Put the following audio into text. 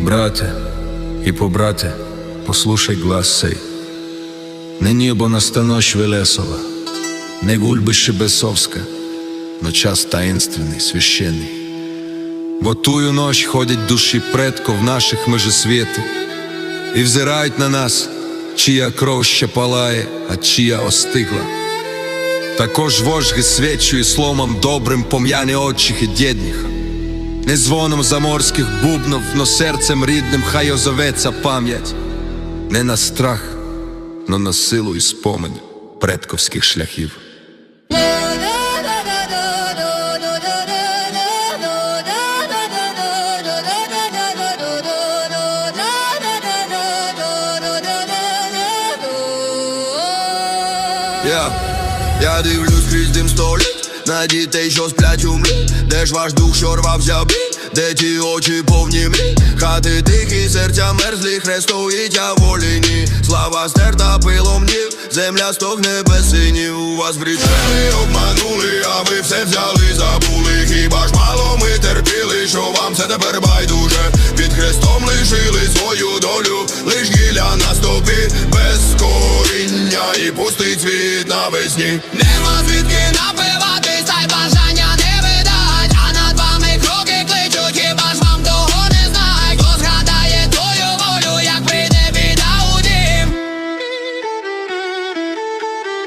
Брате и побрате, послушай глас сей. Не небо настанощ Велесова, не гульбище Бесовска, но час таинственный, священный. Во тую ночь ходять душі предков наших межесвіти і взирають на нас, чия кров ще палає, а чия остигла. Також вожги свечу і сломом добрим пом'яні отчих і дєдніх. Не звоном заморських бубнов, но серцем рідним хай озоветься пам'ять. Не на страх, но на силу і спомин предковських шляхів. Я, я дивлюсь крізь дим На дітей, що сплять у млі Де ж ваш дух, що рвався бій Де ті очі повні мрій Хати тихі, серця мерзлі Хрестоїть, а волі ні. Слава стерта пилом днів Земля стогне без синів. У вас врічели обманули А ви все взяли, забули. Хіба ж мало ми терпіли Що вам це тепер байдуже? Під хрестом лишили свою долю Лиш гілля на стопі Без коріння і пустий цвіт навесні. Нема звідки напев